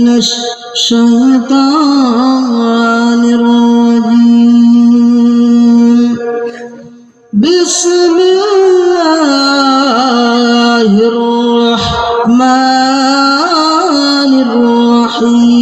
من الشيطان الرجيم. بسم الله الرحمن الرحيم.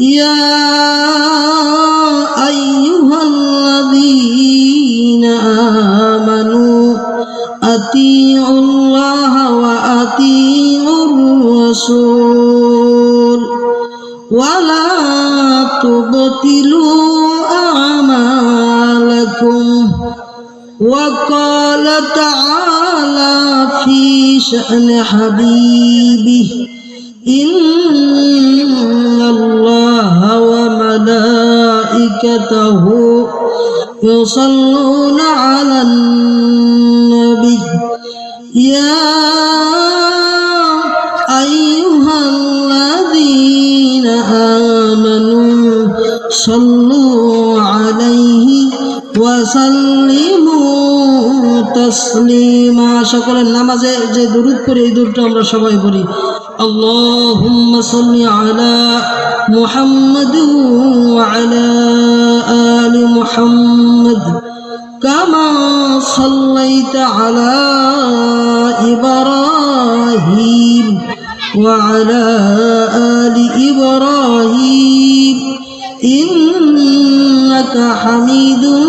يا أيها الذين آمنوا أطيعوا تبطلوا أعمالكم وقال تعالى في شأن حبيبه إن الله وملائكته يصلون على النبي وسلموا تسليما সকলের নামাজে যে দুরুদ পড়ি এই দুরুদটা আমরা সবাই পড়ি اللهم صل على محمد وعلى آل محمد كما صليت على إبراهيم وعلى آل إبراهيم إنك حميد مجيد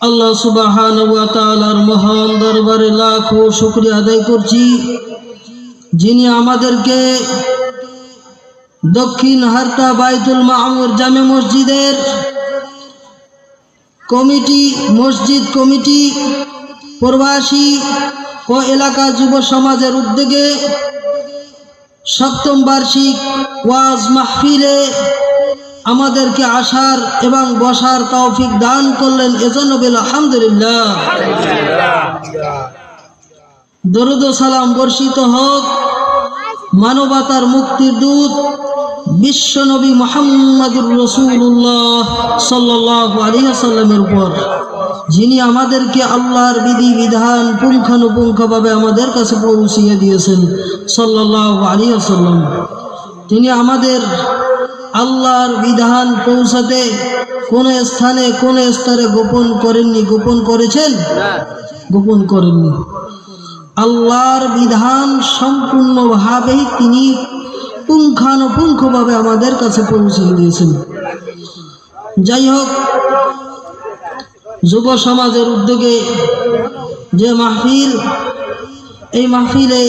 আল্লাহ সুবাহান মহান দরবারে লাখো শুক্রিয়া আদায় করছি। যিনি আমাদেরকে দক্ষিণ হারতা বাইতুল মাহমুর জামে মসজিদের কমিটি, মসজিদ কমিটি, প্রবাসী ও এলাকা যুব সমাজের উদ্যোগে সপ্তম বার্ষিক ওয়াজ মাহফিলে আমাদেরকে আসার এবং বসার তৌফিক দান করলেন এজন্য বেল আলহামদুলিল্লাহ। দরুদ সালাম বর্ষিত হোক, মানবতার মুক্তির দূত বিশ্বনবী মোহাম্মদুর রসুল্লাহ সাল্লাহ আলিয়াসাল্লামের উপর, যিনি আমাদেরকে আল্লাহর বিধি, বিধান পুঙ্খানুপুঙ্খভাবে আমাদের কাছে পৌঁছিয়ে দিয়েছেন সাল্লাহ আলিয়াসাল্লাম তিনি আমাদের আল্লাহর বিধান পৌঁছাতে কোন স্থানে কোন স্তরে গোপন করেননি গোপন করেছেন? গোপন করেননি। আল্লাহর বিধান সম্পূর্ণভাবেই তিনি পুঙ্খানুপুঙ্খভাবে আমাদের কাছে পৌঁছে দিয়েছেন। যাই হোক যুব সমাজের উদ্যোগে যে মাহফিল এই মাহফিলে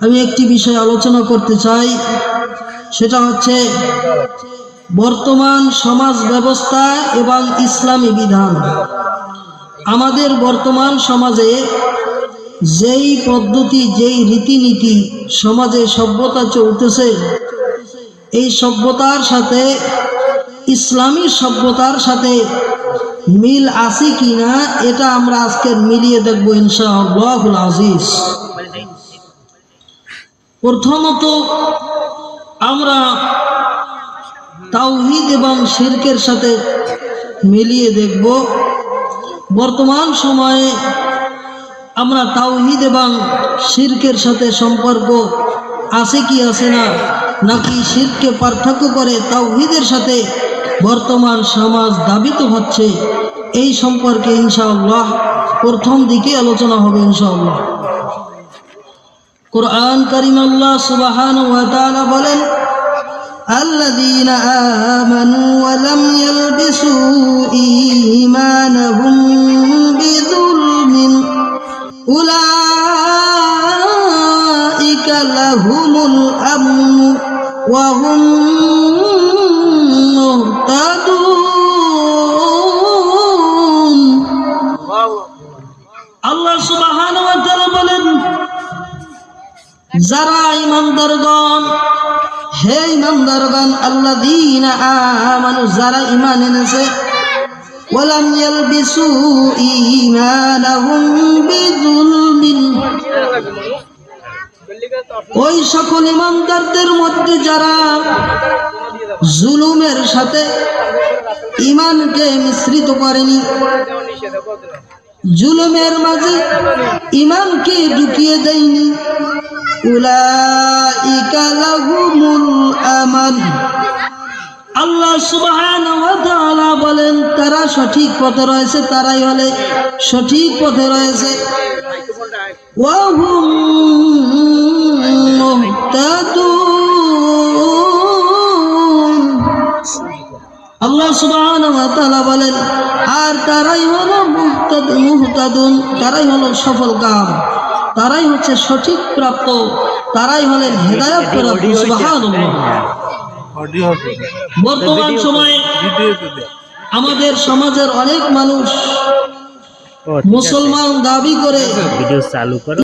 আমি একটি বিষয় আলোচনা করতে চাই। সেটা হচ্ছে বর্তমান সমাজ ব্যবস্থা এবং ইসলামী বিধান। আমাদের বর্তমান সমাজে যেই পদ্ধতি, যেই রীতিনীতি সমাজে সভ্যতা চলতেছে, এই সভ্যতার সাথে, ইসলামী সভ্যতার সাথে মিল আছে কি না এটা আমরা আজকে মিলিয়ে দেখব ইনশাআল্লাহুল আজিজ। প্রথমত আমরা তাওহিদ এবং শিরকের সাথে মিলিয়ে দেখব। বর্তমান সময়ে আমরা তাওহিদ এবং শিরকের সাথে সম্পর্ক আছে কি আছে না, নাকি শিরকে পার্থক্য করে তাওহিদের সাথে বর্তমান সমাজ দাবিত হচ্ছে, এই সম্পর্কে ইনশাআল্লাহ প্রথম দিকে আলোচনা হবে ইনশাআল্লাহ। কোরআন করিম আল্লাহ সুবাহান বলেন الذين آمنوا ولم يلبسوا إيمانهم ইমানদারগণ আল্লাযীনা আমানু, যারা ঈমান এনেছে বিযুলমিন। ওই সকল ইমানদারদের মধ্যে যারা জুলুমের সাথে ইমানকে মিশ্রিত করেনি, জুলুমের মাঝে ইমানকে ঢুকিয়ে দেয়নি আল্লাহ সুবহানাহু বলেন, তারা সঠিক পথে রয়েছে, তারাই হলে সঠিক পথে রয়েছে। আল্লাহ সুবহানাহু বলেন, আর তারাই হলো মুহতাদ, মুহতাদুন, তারাই হলো সফল কাম তারাই হচ্ছে সঠিক প্রাপ্ত তারাই হলেন হেদায়ত প্রাপ্ত বর্তমান সময়ে আমাদের সমাজের অনেক মানুষ। মুসলমান দাবি করে ভিডিও চালু করো।